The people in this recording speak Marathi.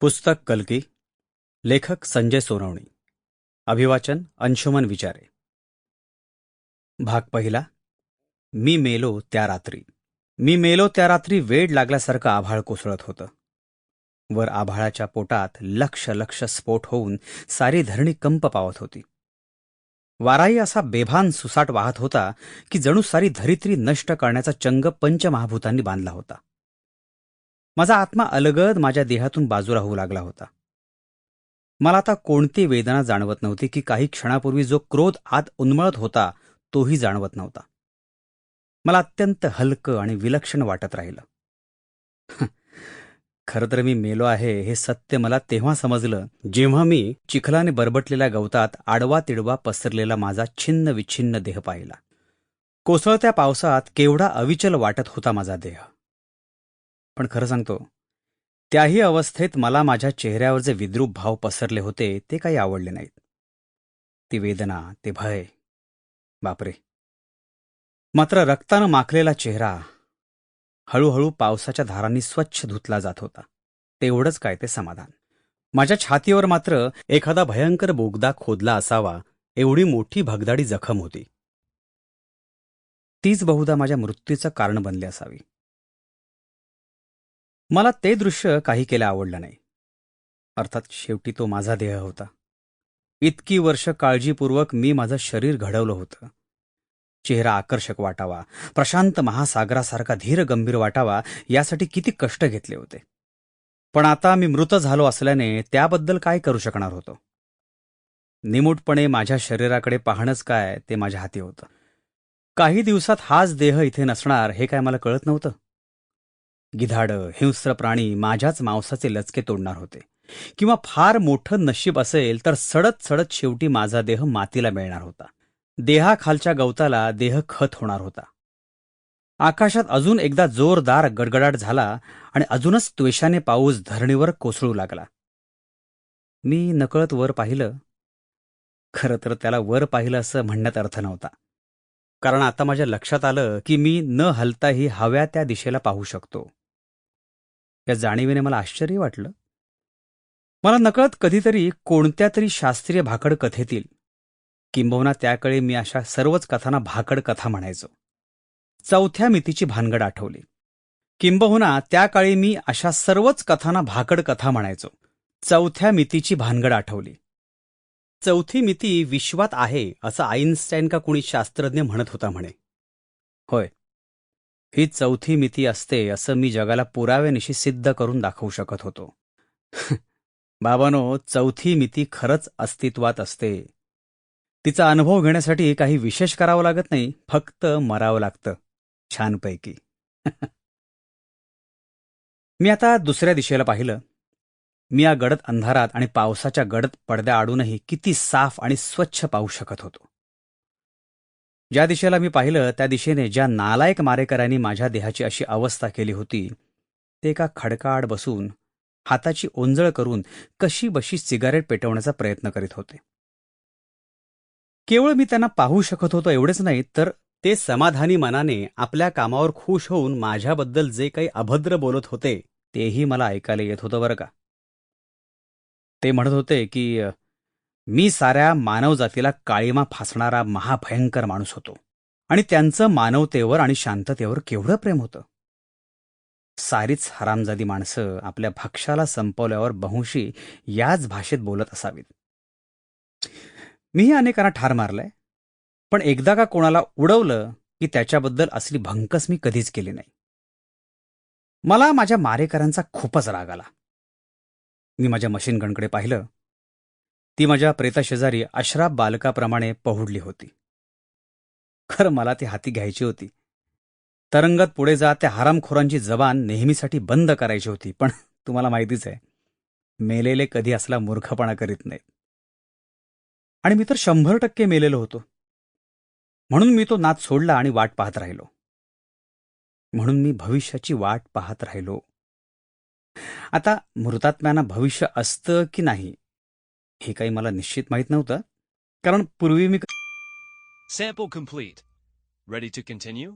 पुस्तक कलकी लेखक संजय सोनवणी अभिवाचन अंशुमन विचारे. भाग पहिला मी मेलो त्या रात्री. मी मेलो त्या रात्री वेड लागल्यासारखं आभाळ कोसळत होतं. वर आभाळाच्या पोटात लक्ष लक्ष स्फोट होऊन सारी धरणी कंप पावत होती. वाराही असा बेभान सुसाट वाहत होता की जणू सारी धरित्री नष्ट करण्याचा चंग पंचमहाभूतांनी बांधला होता. माझा आत्मा अलगद माझ्या देहातून बाजूला होऊ लागला होता. मला आता कोणती वेदना जाणवत नव्हती की काही क्षणापूर्वी जो क्रोध आत उन्मळत होता तोही जाणवत नव्हता. मला अत्यंत हलकं आणि विलक्षण वाटत राहिलं. खरं तर मी मेलो आहे हे सत्य मला तेव्हा समजलं जेव्हा मी चिखलाने बरबटलेल्या गवतात आडवा तिडवा पसरलेला माझा छिन्न विच्छिन्न देह पाहिला. कोसळत्या पावसात केवढा अविचल वाटत होता माझा देह. पण खरं सांगतो त्याही अवस्थेत मला माझ्या चेहऱ्यावर जे विद्रूप भाव पसरले होते ते काही आवडले नाहीत. ती वेदना ते भय. बापरे. मात्र रक्तानं माखलेला चेहरा हळूहळू पावसाच्या धारांनी स्वच्छ धुतला जात होता. तेवढंच काय ते समाधान. माझ्या छातीवर मात्र एखादा भयंकर बोगदा खोदला असावा एवढी मोठी भगदाडी जखम होती. तीच बहुधा माझ्या मृत्यूचं कारण बनली असावी. मला ते दृश्य काही केलं आवडलं नाही. अर्थात शेवटी तो माझा देह होता. इतकी वर्ष काळजीपूर्वक मी माझं शरीर घडवलं होतं. चेहरा आकर्षक वाटावा प्रशांत महासागरासारखा धीर गंभीर वाटावा यासाठी किती कष्ट घेतले होते. पण आता मी मृत झालो असल्याने त्याबद्दल काय करू शकणार होतो? निमूटपणे माझ्या शरीराकडे पाहणंच काय ते माझ्या हाती होतं. काही दिवसात हाच देह इथे नसणार हे काय मला कळत नव्हतं? गिधाडं हिंस्र प्राणी माझ्याच मांसाचे लचके तोडणार होते. किंवा फार मोठं नशीब असेल तर सडत सडत शेवटी माझा देह मातीला मिळणार होता. देहाखालच्या गवताला देह खत होणार होता. आकाशात अजून एकदा जोरदार गडगडाट झाला आणि अजूनच त्वेषाने पाऊस धरणीवर कोसळू लागला. मी नकळत वर पाहिलं. खरं तर त्याला वर पाहिलं असं म्हणण्यात अर्थ नव्हता. कारण आता माझ्या लक्षात आलं की मी न हलताही हव्या त्या दिशेला पाहू शकतो. या जाणीवेने मला आश्चर्य वाटलं. मला नकळत कधीतरी कोणत्या तरी शास्त्रीय भाकड कथेतील. किंबहुना त्याकाळी मी अशा सर्वच कथांना भाकड कथा म्हणायचो. चौथ्या मितीची भानगड आठवली. किंबहुना त्या काळी मी अशा सर्वच कथांना भाकड कथा म्हणायचो. चौथ्या मितीची भानगड आठवली. चौथी मिती विश्वात आहे असं आईन्स्टाईन का कुणी शास्त्रज्ञ म्हणत होता म्हणे. होय. ही चौथी मिती असते असं मी जगाला पुराव्यानिशी सिद्ध करून दाखवू शकत होतो. बाबानो चौथी मिती खरंच अस्तित्वात असते. तिचा अनुभव घेण्यासाठी काही विशेष करावं लागत नाही फक्त मरावं लागतं. छानपैकी. मी आता दुसऱ्या दिशेला पाहिलं. मी या गडद अंधारात आणि पावसाच्या गडद पडद्या आडूनही किती साफ आणि स्वच्छ पाहू शकत होतो. ज्या दिशेला मी पाहिलं त्या दिशेने ज्या नालायक मारेकरांनी माझ्या देहाची अशी अवस्था केली होती ते एका खडकाआड बसून हाताची ओंजळ करून कशी बशी सिगारेट पेटवण्याचा प्रयत्न करीत होते. केवळ मी त्यांना पाहू शकत होतो एवढेच नाही तर ते समाधानी मनाने आपल्या कामावर खुश होऊन माझ्याबद्दल जे काही अभद्र बोलत होते तेही मला ऐकायला येत होतं बरं का. ते म्हणत होते की मी साऱ्या मानवजातीला काळीमा फासणारा महाभयंकर माणूस होतो. आणि त्यांचं मानवतेवर आणि शांततेवर केवढं प्रेम होतं? सारीच हरामजादी माणसं आपल्या भक्षाला संपवल्यावर बहुशी याच भाषेत बोलत असावीत. मीही अनेकांना ठार मारलंय. पण एकदा का कोणाला उडवलं की त्याच्याबद्दल असली भंकस मी कधीच केली नाही. मला माझ्या मारेकऱ्यांचा खूपच राग आला. मी माझ्या मशीनगणकडे पाहिलं. ती माझ्या प्रेताशेजारी अश्राप बालकाप्रमाणे पहुडली होती. खरं मला ती हाती घ्यायची होती. तरंगत पुढे जा त्या हरामखोरांची जबान नेहमीसाठी बंद करायची होती पण तुम्हाला माहितीच आहे मेलेले कधी असला मूर्खपणा करीत नाहीत. आणि मी तर शंभर टक्के मेलेलो होतो. म्हणून मी तो नाद सोडला आणि वाट पाहत राहिलो. म्हणून मी भविष्याची वाट पाहत राहिलो. आता मृतात्म्यांना भविष्य असतं की नाही हे काही मला निश्चित माहीत नव्हतं. कारण पूर्वी मी सेपो कंप्लीट रेडी टू कंटिन्यू